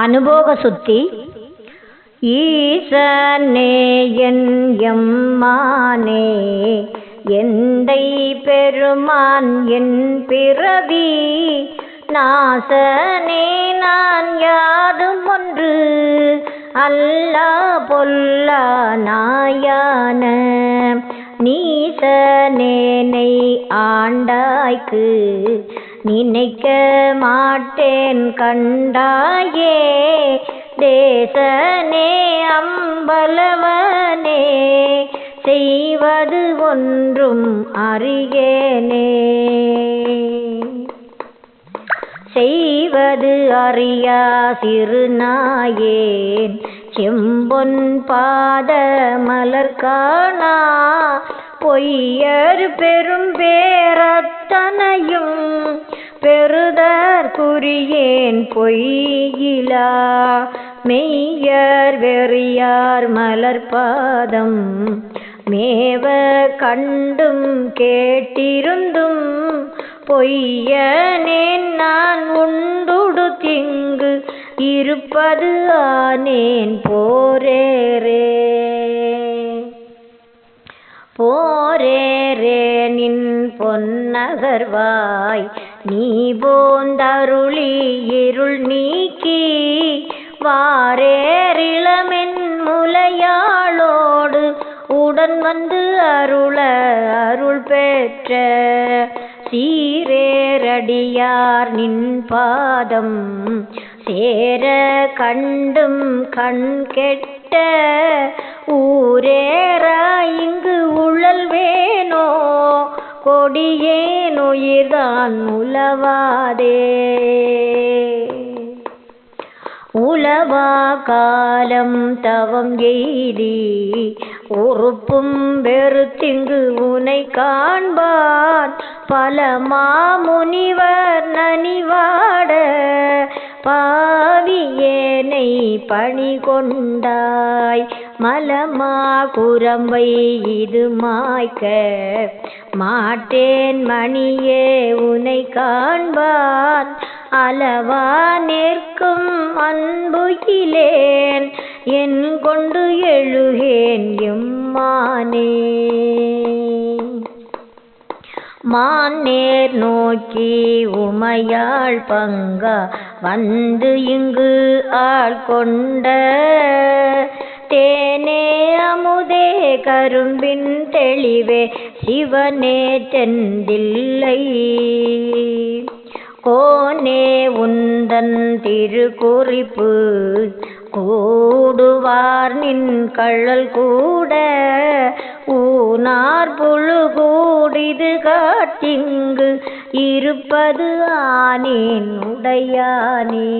அனுபோக சுத்தி ஈசனே என் எம்மானே எந்தை பெருமான் என் பிறவி நாசனே நான் யாதும் ஒன்று அல்லா பொல்லா நாயான நீசனேனை ஆண்டாய்க்கு நினைக்க மாட்டேன் கண்டாயே. தேசனே அம்பலவனே செய்வது ஒன்றும் அறியேனே. செய்வது அறியா சிறுநாயேன் செம்பொன் பாத மலர்காணா பொய்யர் பெரும் பேரத்தனையும் பெறுதற் குறியேன் பொய்யிலா மெய்யர் வெறியார் மலர்பாதம் மேவ கண்டும் கேட்டிருந்தும் பொய்யனேன் நான் உண்டுடு திங்கு இருப்பது ஆனேன் போரேரே போரேரே நின் பொன்னகர்வாய் நீ போந்தருளி இருள் நீக்கி வாரேரிளமென் முலையாளோடு உடன் வந்து அருள அருள் பெற்ற சீரேரடியார் நின் பாதம் சேர கண்டும் கண் கெட்ட ஊரேரா இங்கு உழல்வேனோ? கொடியேன் உயிர்தான் உலவாதே உலவா காலம் தவம் எய்தி உறுப்பும் வெறுத்திங்கு உனை காண்பான். பல மாமுனிவர் நனிவாட பாவியேனை பணி கொண்டாய் மலமா குரம்பை இது மாய்க்க மாட்டேன் மணியே உனை காண்பான் அளவா நிற்கும் அன்புகிலேன் என் கொண்டு எழுகேன் எம்மானே. மான்னேர் நோக்கி உமையாள் பங்கா வந்து இங்கு ஆள் கொண்ட தேனே அமுதே கரும்பின் தெளிவே சிவனே தெந்தில்லை கோனே உந்தன் திருக்குறிப்பு கூடுவார் நின் கள்ளல் கூட. ஊனார் புழு கூடிது காட்டிங்கு இருப்பது ஆனேன் உடையானே.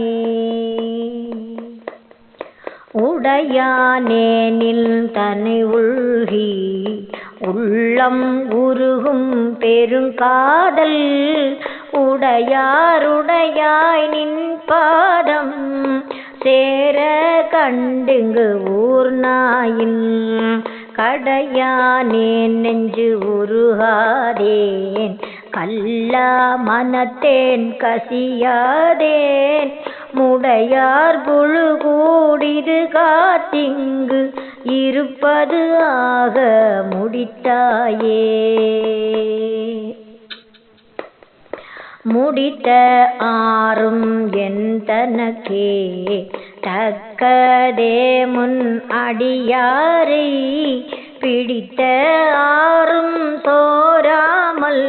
உடையானேனில் தன்னை உள்கி உள்ளம் உருகும் பெருங்காதல் உடையாருடையாய் நின் பாதம் சேர கண்டுங்கு ஊர் நாயின் கடையானேன் நெஞ்சு உருகாதேன். கல்லா மனத்தேன் கசியாதேன். முடையார் புழு கூடிது காத்திங்கு இருப்பது ஆக முடித்தாயே. முடித்த ஆறும் என் தனக்கே. தக்கதே முன் அடியாரை பிடித்த ஆறும் சோராமல்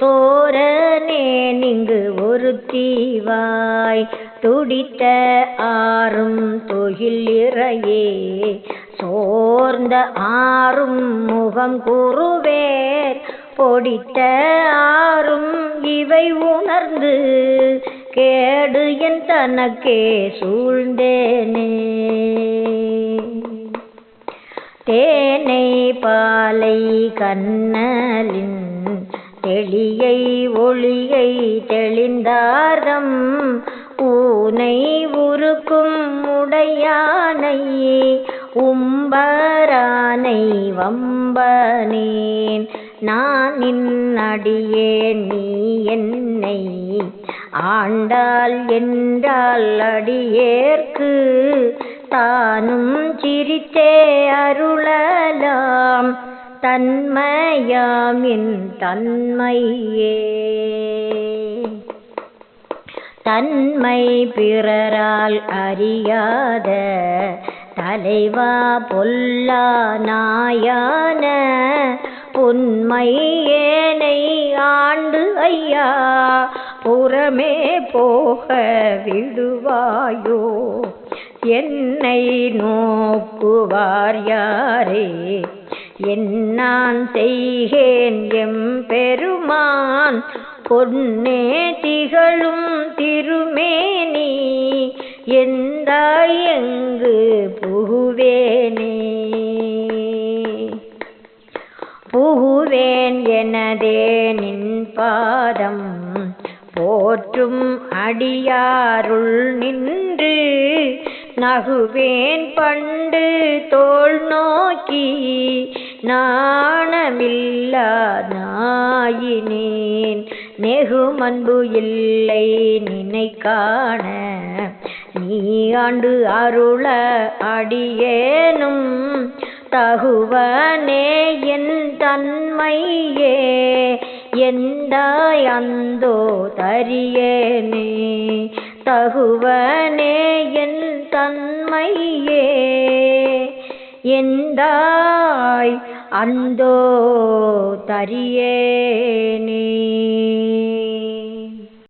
சோரனே நீங்கு ஒரு தீவாய் துடித்த ஆறும் தொகில் இறையே. சோர்ந்த ஆறும் முகம் கூறுவேர் பொடித்த ஆறும் இவை உணர்ந்து கேடு என் தனக்கே சூழ்ந்தேனே. தேனை பாலை கண்ணலின் தெளியை ஒளியை தெளிந்தாரம் பூனை உருக்கும் உடையானை உம்பரானை வம்பனேன். நான் நின் அடியேன் நீ என்னை ஆண்டாள் என்றால் அடியேற்கு தானும் சிரித்தே அருளலாம். தன்மையாமின் தன்மையே. தன்மை பிறரால் அறியாத தலைவா பொல்லா நாயான பொன்மை ஏனை ஆண்டு ஐயா. புறமே போக விடுவாயோ? என்னை நோக்குவார் யாரே? என்னான் செய்கேன் எம் பெருமான். பொன்னே திகழும் திருமேனி. எந்தாய் எங்கு புகுவேனே? புகுவேன் எனதே நின் பாதம். போற்றும் அடியாருள் நின்று நகுவேன் பண்டு தோல் நோக்கி நாணமில்லா நாயினேன். நெகுமன்பு இல்லை நினை நீ ஆண்டு அருள அடியேனும். தகுவனே என் தன்மையே எந்தாய் அந்தோ தரியேனே தகுவனே என் தன்மையே. எந்தாய் அந்தோ தரியேனே.